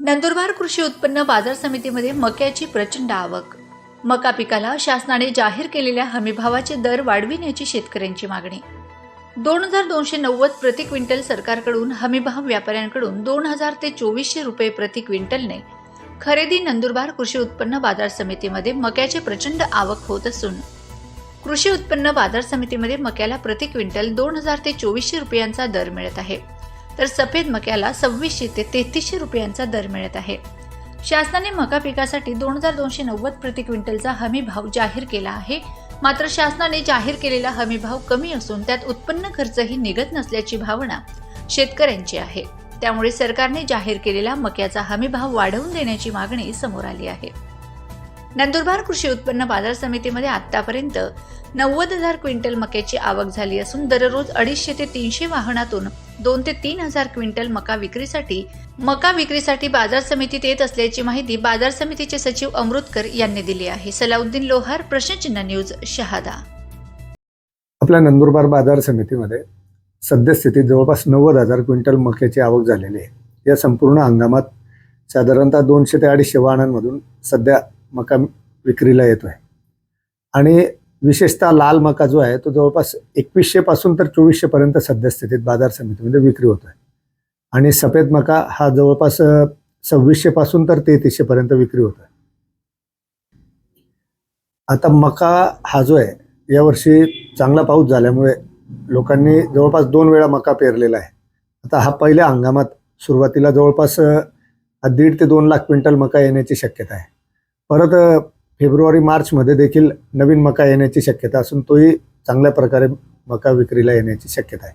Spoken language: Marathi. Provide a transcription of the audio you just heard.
नंदुरबार कृषी उत्पन्न बाजार समितीमध्ये मक्याची प्रचंड आवक. मका पिकाला शासनाने जाहीर केलेल्या हमीभावाचे दर वाढविण्याची शेतकऱ्यांची मागणी. दोन हजार दोनशे नव्वद प्रति क्विंटल सरकारकडून हमीभाव व्यापाऱ्यांकडून दोन हजार ते चोवीसशे रुपये प्रति क्विंटलने खरेदी नंदुरबार कृषी उत्पन्न बाजार समितीमध्ये मक्याचे प्रचंड आवक होत असून कृषी उत्पन्न बाजार समितीमध्ये मक्याला प्रति क्विंटल दोन हजार ते चोवीसशे रुपयांचा दर मिळत आहे. तर सफेद मक्याला सव्वीसशे ते तेहतीसशे रुपयांचा दर मिळत आहे. शासनाने मका पिकासाठी दोन हजार दोनशे नव्वद प्रति क्विंटलचा हमी भाव जाहीर केला आहे. मात्र शासनाने जाहीर केलेला हमी भाव कमी असून त्यात उत्पन्न खर्चही निघत नसल्याची भावना शेतकऱ्यांची आहे. त्यामुळे सरकारने जाहीर केलेला मक्याचा हमी भाव वाढवून देण्याची मागणी समोर आली आहे. नंदुरबार कृषी उत्पन्न बाजार समितीमध्ये आतापर्यंत नव्वद हजार क्विंटल मक्याची आवक झाली असून दररोज अडीचशे ते तीनशे वाहनातून दोन ते तीन हजार क्विंटल मका विक्रीसाठी मका विक्रीसाठी बाजार समितीत येत असल्याची माहिती बाजार समितीचे सचिव अमृतकर यांनी दिली आहे. सलाउद्दीन लोहार प्रश्नचिन्ह न्यूज शहादा. आपल्या नंदुरबार बाजार समितीमध्ये सद्यस्थितीत जवळपास नव्वद हजार क्विंटल मक्याची आवक झालेली आहे. या संपूर्ण हंगामात साधारणतः दोनशे ते अडीचशे वाहनांमधून सध्या मका विक्रीला येतो आहे आणि विशेषतः लाल मका जो आहे तो जवळपास एकवीसशेपासून तर चोवीसशेपर्यंत सद्यस्थितीत बाजार समितीमध्ये विक्री होतो आहे आणि सफेद मका हा जवळपास सव्वीसशेपासून तर तेहतीसशेपर्यंत विक्री होतो आहे आता मका हा जो आहे यावर्षी चांगला पाऊस झाल्यामुळे लोकांनी जवळपास दोन वेळा मका पेरलेला आहे. आता हा पहिल्या हंगामात सुरुवातीला जवळपास दीड ते दोन लाख क्विंटल मका येण्याची शक्यता आहे. परत फेब्रुवारी मार्चमध्ये देखील नवीन मका येण्याची शक्यता असून तोही चांगल्या प्रकारे मका विक्रीला येण्याची शक्यता आहे.